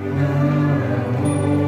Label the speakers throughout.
Speaker 1: Now I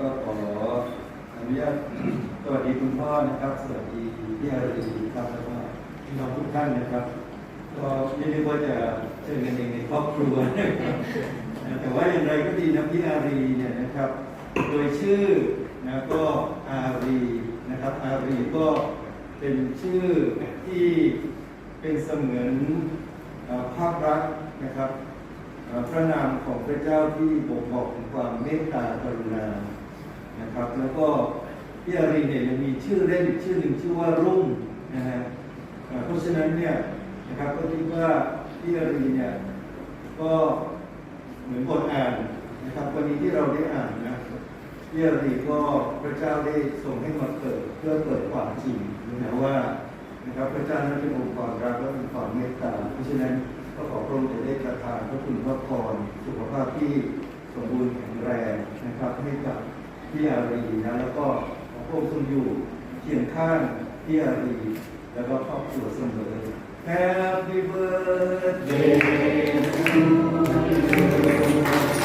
Speaker 1: ก็ขออนุญาตสวัสดี
Speaker 2: คุณพ่อนะครับ สวัสดีพี่อารีครับแล้วก็พี่น้องทุกท่านนะครับ ก็ไม่ได้ว่าจะเจอกันเองในครอบครัวนะครับแต่ว่าอย่างไรก็ดีนะพี่อารีเนี่ยนะครับ โดยชื่อนะก็อารีนะครับ อารีก็เป็นชื่อที่เป็นเสมือนภาพรักนะครับพระนามของพระเจ้าที่บ่งบอกถึงความเมตตากรุณา นะครับ แล้วก็พี่อารีเนี่ยยังมีชื่อเล่นอีกชื่อหนึ่งชื่อว่ารุ่งนะฮะเพราะฉะนั้นเนี่ยนะครับก็คิดว่าพี่อารีเนี่ยก็เหมือนบทอ่านนะครับวันนี้ที่เราได้อ่านนะพี่อารีก็พระเจ้าได้ทรงให้มาเกิดเพื่อเปิดความจริงนะว่านะครับพระเจ้านั้นเป็นองค์ความรักและเป็นความเมตตาเพราะฉะนั้นก็ขอพระองค์จะได้ประทานพระคุณพระพรสุขภาพที่สมบูรณ์แข็งแรงนะครับให้กับ พี่อารีนะแล้วก็พระองค์อยู่เคียงข้างพี่อารีแล้วก็ครอบครัวเสมอ Happy birthday to you